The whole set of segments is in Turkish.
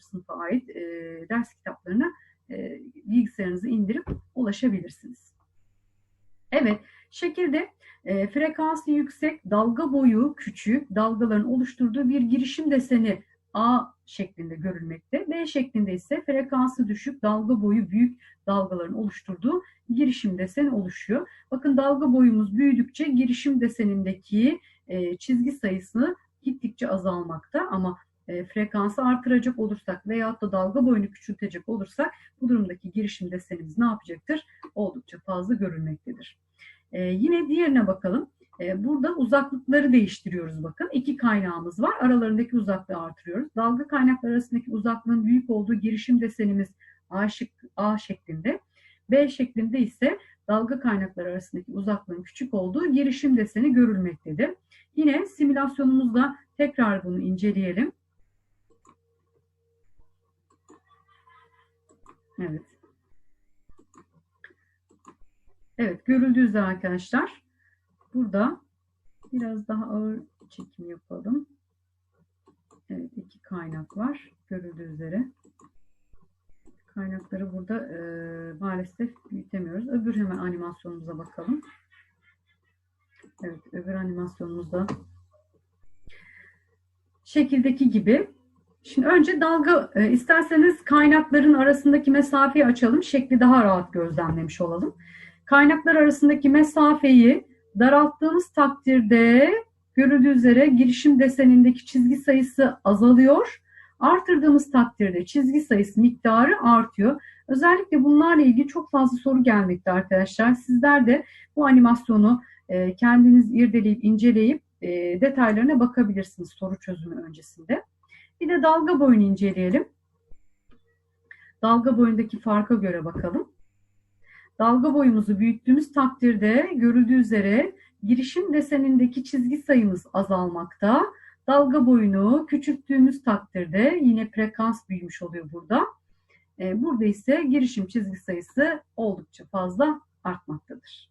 sınıfa ait e, ders kitaplarına e, bilgisayarınızı indirip ulaşabilirsiniz. Evet, şekilde e, frekansı yüksek, dalga boyu küçük, dalgaların oluşturduğu bir girişim deseni A şeklinde görülmekte. B şeklinde ise frekansı düşük, dalga boyu büyük dalgaların oluşturduğu girişim deseni oluşuyor. Bakın dalga boyumuz büyüdükçe girişim desenindeki e, çizgi sayısı gittikçe azalmakta ama e, frekansı artıracak olursak veyahut da dalga boyunu küçültecek olursak bu durumdaki girişim desenimiz ne yapacaktır? Oldukça fazla görülmektedir. E, yine diğerine bakalım. E, burada uzaklıkları değiştiriyoruz bakın. İki kaynağımız var. Aralarındaki uzaklığı artırıyoruz. Dalga kaynakları arasındaki uzaklığın büyük olduğu girişim desenimiz A, şık, A şeklinde. B şeklinde ise dalga kaynakları arasındaki uzaklığın küçük olduğu girişim deseni görülmektedir. Yine simülasyonumuzda tekrar bunu inceleyelim. Evet. Evet, görüldüğü üzere arkadaşlar burada biraz daha ağır çekim yapalım. Evet, iki kaynak var. Görüldüğü üzere. Kaynakları burada e, maalesef büyütemiyoruz. Öbür hemen animasyonumuza bakalım. Evet, öbür animasyonumuzda şekildeki gibi. Şimdi önce dalga, e, isterseniz kaynakların arasındaki mesafeyi açalım. Şekli daha rahat gözlemlemiş olalım. Kaynaklar arasındaki mesafeyi daralttığımız takdirde görüldüğü üzere girişim desenindeki çizgi sayısı azalıyor. Artırdığımız takdirde çizgi sayısı miktarı artıyor. Özellikle bunlarla ilgili çok fazla soru gelmekte arkadaşlar. Sizler de bu animasyonu e, kendiniz irdeleyip inceleyip e, detaylarına bakabilirsiniz soru çözümü öncesinde. Bir de dalga boyunu inceleyelim. Dalga boyundaki farka göre bakalım. Dalga boyumuzu büyüttüğümüz takdirde görüldüğü üzere girişim desenindeki çizgi sayımız azalmakta. Dalga boyunu küçülttüğümüz takdirde yine frekans büyümüş oluyor burada. E, burada ise girişim çizgi sayısı oldukça fazla artmaktadır.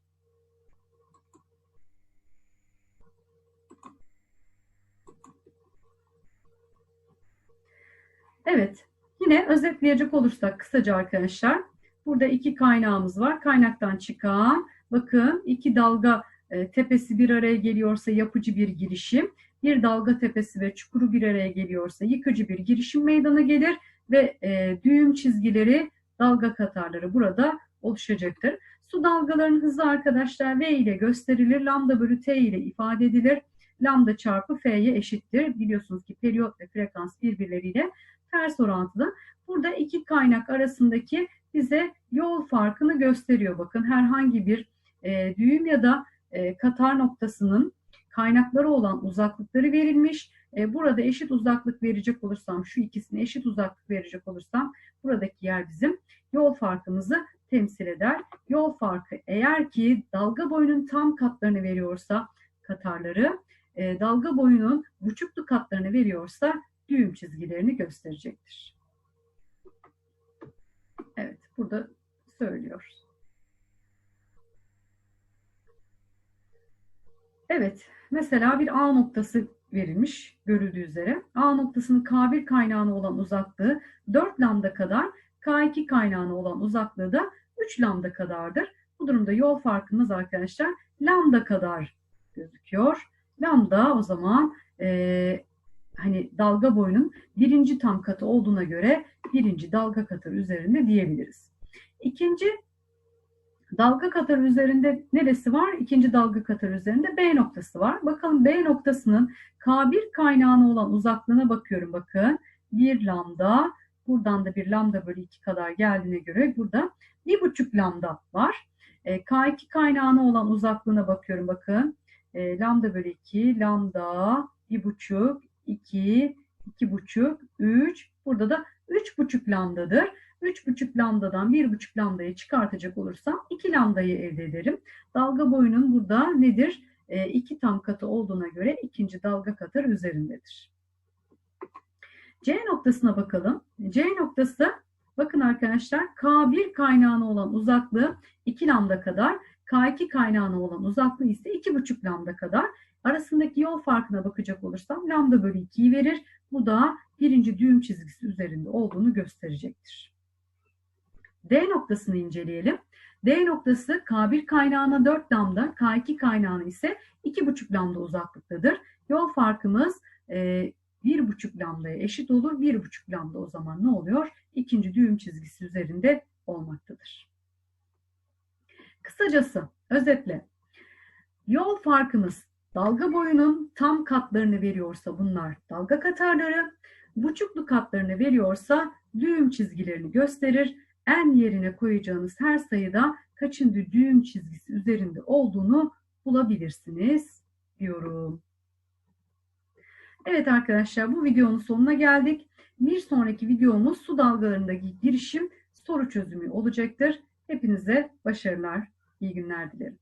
Evet, yine özetleyecek olursak kısaca arkadaşlar, burada iki kaynağımız var. Kaynaktan çıkan, bakın iki dalga e, tepesi bir araya geliyorsa yapıcı bir girişim, bir dalga tepesi ve çukuru bir araya geliyorsa yıkıcı bir girişim meydana gelir ve e, düğüm çizgileri, dalga katarları burada oluşacaktır. Su dalgalarının hızı arkadaşlar V ile gösterilir, lambda bölü T ile ifade edilir. Lambda çarpı F'ye eşittir. Biliyorsunuz ki periyot ve frekans birbirleriyle ters orantılı. Burada iki kaynak arasındaki bize yol farkını gösteriyor. Bakın herhangi bir e, düğüm ya da e, katar noktasının kaynakları olan uzaklıkları verilmiş. E, burada eşit uzaklık verecek olursam, şu ikisine eşit uzaklık verecek olursam buradaki yer bizim yol farkımızı temsil eder. Yol farkı eğer ki dalga boyunun tam katlarını veriyorsa katarları, e, dalga boyunun buçuklu katlarını veriyorsa düğüm çizgilerini gösterecektir. Evet, burada söylüyor. Evet, mesela bir A noktası verilmiş görüldüğü üzere. A noktasının K1 kaynağına olan uzaklığı 4 lambda kadar, K2 kaynağına olan uzaklığı da 3 lambda kadardır. Bu durumda yol farkımız arkadaşlar lambda kadar gözüküyor. Lambda o zaman e, hani dalga boyunun birinci tam katı olduğuna göre birinci dalga katı üzerinde diyebiliriz. İkinci dalga katar üzerinde neresi var? İkinci dalga katar üzerinde B noktası var. Bakalım B noktasının K1 kaynağına olan uzaklığına bakıyorum bakın. 1 lambda, buradan da bir lambda bölü 2 kadar geldiğine göre burada 1,5 lambda var. E, K2 kaynağına olan uzaklığına bakıyorum bakın. E, lambda bölü 2, lambda, 1,5, 2, 2,5, 3. Burada da 3,5 lambdadır. 3,5 lambdadan 1,5 lambdayı çıkartacak olursam 2 lambdayı elde ederim. Dalga boyunun burada nedir? 2 e, tam katı olduğuna göre ikinci dalga katır üzerindedir. C noktasına bakalım. C noktası bakın arkadaşlar K1 kaynağına olan uzaklığı 2 lambda kadar, K2 kaynağına olan uzaklığı ise 2,5 lambda kadar. Arasındaki yol farkına bakacak olursam lambda bölü 2'yi verir. Bu da birinci düğüm çizgisi üzerinde olduğunu gösterecektir. D noktasını inceleyelim. D noktası K1 kaynağına 4 lambda, K2 kaynağına ise 2,5 lambda uzaklıktadır. Yol farkımız e, 1,5 lambdaya eşit olur. 1,5 lambda o zaman ne oluyor? İkinci düğüm çizgisi üzerinde olmaktadır. Kısacası, özetle yol farkımız dalga boyunun tam katlarını veriyorsa bunlar dalga katarları, buçuklu katlarını veriyorsa düğüm çizgilerini gösterir. En yerine koyacağınız her sayıda kaçıncı düğüm çizgisi üzerinde olduğunu bulabilirsiniz diyorum. Evet arkadaşlar bu videonun sonuna geldik. Bir sonraki videomuz su dalgalarındaki girişim soru çözümü olacaktır. Hepinize başarılar, iyi günler dilerim.